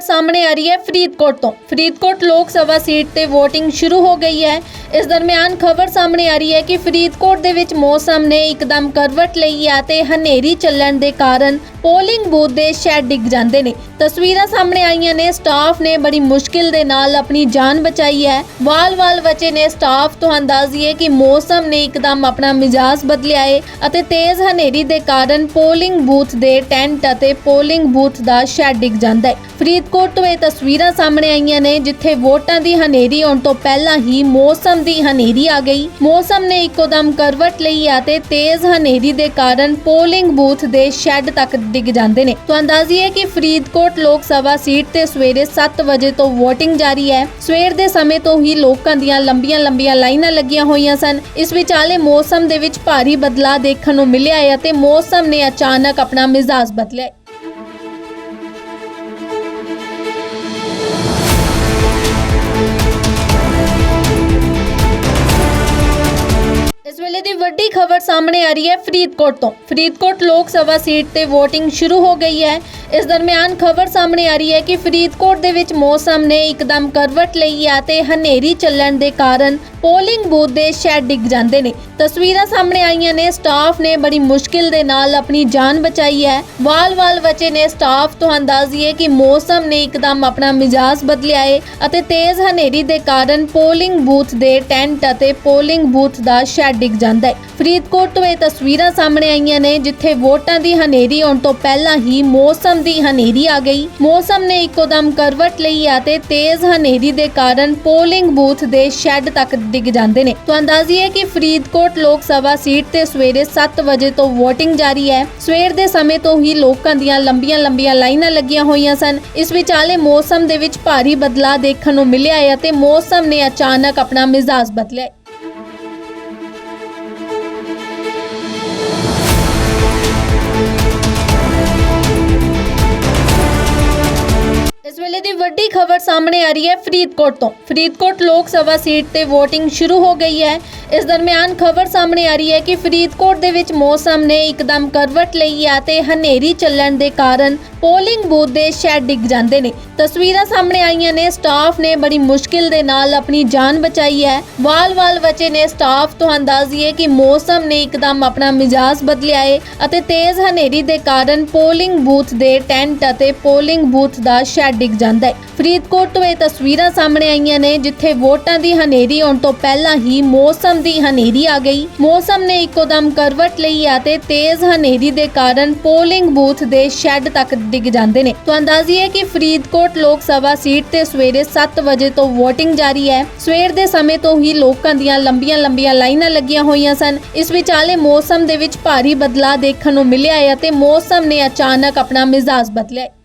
ਸਾਹਮਣੇ ਆ ਰਹੀ ਹੈ ਫਰੀਦਕੋਟ ਤੋਂ। ਫਰੀਦਕੋਟ ਲੋਕ ਸਭਾ ਸੀਟ ਤੇ VOTING ਸ਼ੁਰੂ ਹੋ ਗਈ ਹੈ। ਇਸ ਦਰਮਿਆਨ ਖਬਰ ਸਾਹਮਣੇ ਆ ਰਹੀ ਹੈ ਕਿ ਫਰੀਦਕੋਟ ਦੇ ਵਿੱਚ ਮੌਸਮ ਨੇ ਇੱਕਦਮ ਕਰਵਟ ਲਈ ਹੈ ਤੇ ਹਨੇਰੀ ਚੱਲਣ ਦੇ ਕਾਰਨ ਪੋਲਿੰਗ ਬੂਥ ਦੇ ਸ਼ੈਡ ਡਿੱਗ ਜਾਂਦੇ ਨੇ। ਤਸਵੀਰਾਂ ਸਾਹਮਣੇ ਆਈਆਂ ਨੇ। ਸਟਾਫ ਨੇ ਬੜੀ ਮੁਸ਼ਕਿਲ ਦੇ ਨਾਲ ਆਪਣੀ ਜਾਨ ਬਚਾਈ ਹੈ। ਵਾਲ-ਵਾਲ ਬਚੇ ਨੇ ਸਟਾਫ ਤੁਹਾਨੂੰ ਦੱਸ ਦਈਏ ਕਿ ਮੌਸਮ ਨੇ ਇੱਕਦਮ ਆਪਣਾ ਮਿਜਾਜ਼ ਬਦਲਿਆ ਹੈ ਅਤੇ ਤੇਜ਼ ਹਨੇਰੀ ਦੇ ਕਾਰਨ ਪੋਲਿੰਗ ਬੂਥ ਦੇ ਟੈਂਟ ਅਤੇ ਪੋਲਿੰਗ ਬੂਥ ਦਾ ਸ਼ੈਡ ਡਿੱਗ ਜਾਂਦਾ ਹੈ। ਫਰੀਦਕੋਟ ਤੋਂ ਇਹ ਤਸਵੀਰਾਂ ਸਾਹਮਣੇ ਆਈਆਂ ਨੇ, ਜਿੱਥੇ ਵੋਟਾਂ ਦੀ ਹਨੇਰੀ ਆਉਣ ਤੋਂ ਪਹਿਲਾਂ ਹੀ ਮੌਸਮ ਦੀ ਹਨੇਰੀ ਆ ਗਈ। ਮੌਸਮ ਨੇ ਇੱਕੋਦਮ ਕਰਵਟ ਲਈ ਹੈ ਤੇ ਤੇਜ਼ ਹਨੇਰੀ ਦੇ ਕਾਰਨ ਪੋਲਿੰਗ ਬੂਥ ਦੇ ਸ਼ੈੱਡ ਤੱਕ ਡਿੱਗ ਜਾਂਦੇ ਨੇ। ਤੁਹਾਨੂੰ ਦੱਸ ਦਈਏ ਕਿ ਫਰੀਦਕੋਟ ਲੋਕ ਸਭਾ ਸੀਟ ਤੇ ਸਵੇਰੇ 7 ਵਜੇ ਤੋਂ VOTING ਜਾਰੀ ਹੈ। ਸਵੇਰ ਦੇ ਸਮੇਂ ਤੋਂ ਹੀ ਲੋਕਾਂ ਦੀਆਂ ਲੰਬੀਆਂ-ਲੰਬੀਆਂ ਲਾਈਨਾਂ ਲੱਗੀਆਂ ਹੋਈਆਂ ਸਨ। ਇਸ ਵਿਚਾਲੇ ਮੌਸਮ ਦੇ ਵਿੱਚ ਭਾਰੀ ਬਦਲਾਅ ਦੇਖਣ ਨੂੰ ਮਿਲਿਆ ਹੈ ਅਤੇ ਮੌਸਮ ਨੇ ਅਚਾਨਕ ਆਪਣਾ ਮਿਜ਼ਾਜ ਬਦਲਿਆ ਇਸ ਵੇਲੇ ਦੀ ਵੱਡੀ ਖਬਰ ਸਾਹਮਣੇ ਆ ਰਹੀ ਹੈ ਫਰੀਦਕੋਟ ਤੋਂ। ਫਰੀਦਕੋਟ ਲੋਕ ਸਭਾ ਸੀਟ ਤੇ VOTING ਸ਼ੁਰੂ ਹੋ ਗਈ ਹੈ। ਇਸ ਦਰਮਿਆਨ ਖਬਰ ਸਾਹਮਣੇ ਆ ਰਹੀ ਹੈ ਕਿ ਫਰੀਦਕੋਟ ਦੇ ਵਿੱਚ ਮੌਸਮ ਨੇ ਇੱਕਦਮ ਕਰਵਟ ਲਈ ਹੈ ਤੇ ਹਨੇਰੀ ਚੱਲਣ ਦੇ ਕਾਰਨ ਪੋਲਿੰਗ ਬੂਥ ਦੇ ਸ਼ੈਡ ਡਿੱਗ ਜਾਂਦੇ ਨੇ। ਤਸਵੀਰਾਂ ਸਾਹਮਣੇ ਆਈਆਂ ਨੇ ਸਟਾਫ ਨੇ ਬੜੀ ਮੁਸ਼ਕਿਲ ਦੇ ਨਾਲ ਆਪਣੀ ਜਾਨ ਬਚਾਈ ਹੈ। ਵਾਲ-ਵਾਲ ਬਚੇ ਨੇ ਸਟਾਫ ਤੁਹਾਨੂੰ ਦੱਸ ਦਈਏ ਕਿ ਮੌਸਮ ਨੇ ਇੱਕਦਮ ਆਪਣਾ ਮਿਜਾਜ਼ ਬਦਲਿਆ ਹੈ ਅਤੇ ਤੇਜ਼ ਹਨੇਰੀ ਦੇ ਕਾਰਨ ਪੋਲਿੰਗ ਬੂਥ ਦੇ ਟੈਂਟ ਅਤੇ ਪੋਲਿੰਗ ਬੂਥ ਦਾ ਸ਼ੈਡ ਡਿੱਗ ਜਾਂਦਾ ਹੈ। ਫਰੀਦਕੋਟ ਤੋਂ ਇਹ ਤਸਵੀਰਾਂ ਸਾਹਮਣੇ ਆਈਆਂ ਨੇ, ਜਿੱਥੇ ਵੋਟਾਂ ਦੀ ਹਨੇਰੀ ਆਉਣ ਤੋਂ ਪਹਿਲਾਂ ਹੀ ਮੌਸਮ ਦੀ ਹਨੇਰੀ ਆ ਗਈ। ਮੌਸਮ ਨੇ ਇੱਕੋਦਮ ਕਰਵਟ ਲਈ ਹੈ ਤੇ ਤੇਜ਼ ਹਨੇਰੀ ਦੇ ਕਾਰਨ ਪੋਲਿੰਗ ਬੂਥ ਦੇ ਸ਼ੈੱਡ ਤੱਕ ਡਿੱਗ ਜਾਂਦੇ ਨੇ। ਤੁਹਾਨੂੰ ਦੱਸ ਦਈਏ ਕਿ ਫਰੀਦਕੋਟ ਲੋਕ ਸਭਾ ਸੀਟ ਤੇ ਸਵੇਰੇ 7 ਵਜੇ ਤੋਂ VOTING ਜਾਰੀ ਹੈ। ਸਵੇਰ ਦੇ ਸਮੇਂ ਤੋਂ ਹੀ ਲੋਕਾਂ ਦੀਆਂ ਲੰਬੀਆਂ-ਲੰਬੀਆਂ ਲਾਈਨਾਂ ਲੱਗੀਆਂ ਹੋਈਆਂ ਸਨ। ਇਸ ਵਿਚਾਲੇ ਮੌਸਮ ਦੇ ਵਿੱਚ ਭਾਰੀ ਬਦਲਾਅ ਦੇਖਣ ਨੂੰ ਮਿਲਿਆ ਹੈ ਅਤੇ ਮੌਸਮ ਨੇ ਅਚਾਨਕ ਆਪਣਾ ਮਿਜ਼ਾਜ ਬਦਲਿਆ ਸਾਹਮਣੇ ਆ ਰਹੀ ਹੈ ਫਰੀਦਕੋਟ ਤੋਂ। ਫਰੀਦਕੋਟ ਲੋਕ ਸਭਾ ਸੀਟ ਤੇ VOTING ਸ਼ੁਰੂ ਹੋ ਗਈ ਹੈ। ਇਸ ਦਰਮਿਆਨ ਖਬਰ ਸਾਹਮਣੇ ਆ ਰਹੀ ਹੈ ਕਿ ਫਰੀਦਕੋਟ ਦੇ ਵਿੱਚ ਮੌਸਮ ਨੇ ਇੱਕਦਮ ਕਰਵਟ ਲਈ ਹੈ ਤੇ ਹਨੇਰੀ ਚੱਲਣ ਦੇ ਕਾਰਨ ਪੋਲਿੰਗ ਬੂਥ ਦੇ ਸ਼ੈਡ ਡਿੱਗ ਜਾਂਦੇ ਨੇ। ਤਸਵੀਰਾਂ ਸਾਹਮਣੇ ਆਈਆਂ ਨੇ। ਸਟਾਫ ਨੇ ਬੜੀ ਮੁਸ਼ਕਿਲ ਦੇ ਨਾਲ ਆਪਣੀ ਜਾਨ ਬਚਾਈ ਹੈ। ਵਾਲ-ਵਾਲ ਬਚੇ ਨੇ ਸਟਾਫ, ਤੁਹਾਨੂੰ ਦੱਸ ਦਈਏ ਕਿ ਮੌਸਮ ਨੇ ਇੱਕਦਮ ਆਪਣਾ ਮਿਜਾਜ਼ ਬਦਲਿਆ ਹੈ ਅਤੇ ਤੇਜ਼ ਹਨੇਰੀ ਦੇ ਕਾਰਨ ਪੋਲਿੰਗ ਬੂਥ ਦੇ ਟੈਂਟ ਅਤੇ ਪੋਲਿੰਗ ਬੂਥ ਦਾ ਸ਼ੈਡ ਡਿੱਗ ਜਾਂਦਾ ਹੈ। ਫਰੀਦਕੋਟ ਤੋਂ ਇਹ ਤਸਵੀਰਾਂ ਸਾਹਮਣੇ ਆਈਆਂ ਨੇ, ਜਿੱਥੇ ਵੋਟਾਂ ਦੀ ਹਨੇਰੀ ਆਉਣ ਤੋਂ ਪਹਿਲਾਂ ਹੀ ਮੌਸਮ ਦੀ ਹਨੇਰੀ ਆ ਗਈ। ਮੌਸਮ ਨੇ ਇੱਕੋਦਮ ਕਰਵਟ ਲਈ ਹੈ ਤੇ ਤੇਜ਼ ਹਨੇਰੀ ਦੇ ਕਾਰਨ ਪੋਲਿੰਗ ਬੂਥ ਦੇ ਸ਼ੈੱਡ ਤੱਕ ਡਿੱਗ ਜਾਂਦੇ ਨੇ। ਤੁਹਾਨੂੰ ਦੱਸ ਕਿ ਫਰੀਦਕੋਟ ਲੋਕ ਸਭਾ ਸੀਟ ਤੇ ਸਵੇਰੇ 7 ਵਜੇ ਤੋਂ VOTING ਜਾਰੀ ਹੈ। ਸਵੇਰ ਦੇ ਸਮੇਂ ਤੋਂ ਹੀ ਲੋਕਾਂ ਦੀਆਂ ਲੰਬੀਆਂ-ਲੰਬੀਆਂ ਲਾਈਨਾਂ ਲੱਗੀਆਂ ਹੋਈਆਂ ਸਨ। ਇਸ ਵਿਚਾਲੇ ਮੌਸਮ ਦੇ ਵਿੱਚ ਭਾਰੀ ਬਦਲਾਅ ਦੇਖਣ ਨੂੰ ਮਿਲਿਆ ਹੈ ਅਤੇ ਮੌਸਮ ਨੇ ਅਚਾਨਕ ਆਪਣਾ ਮਿਜ਼ਾਜ ਬਦਲਿਆ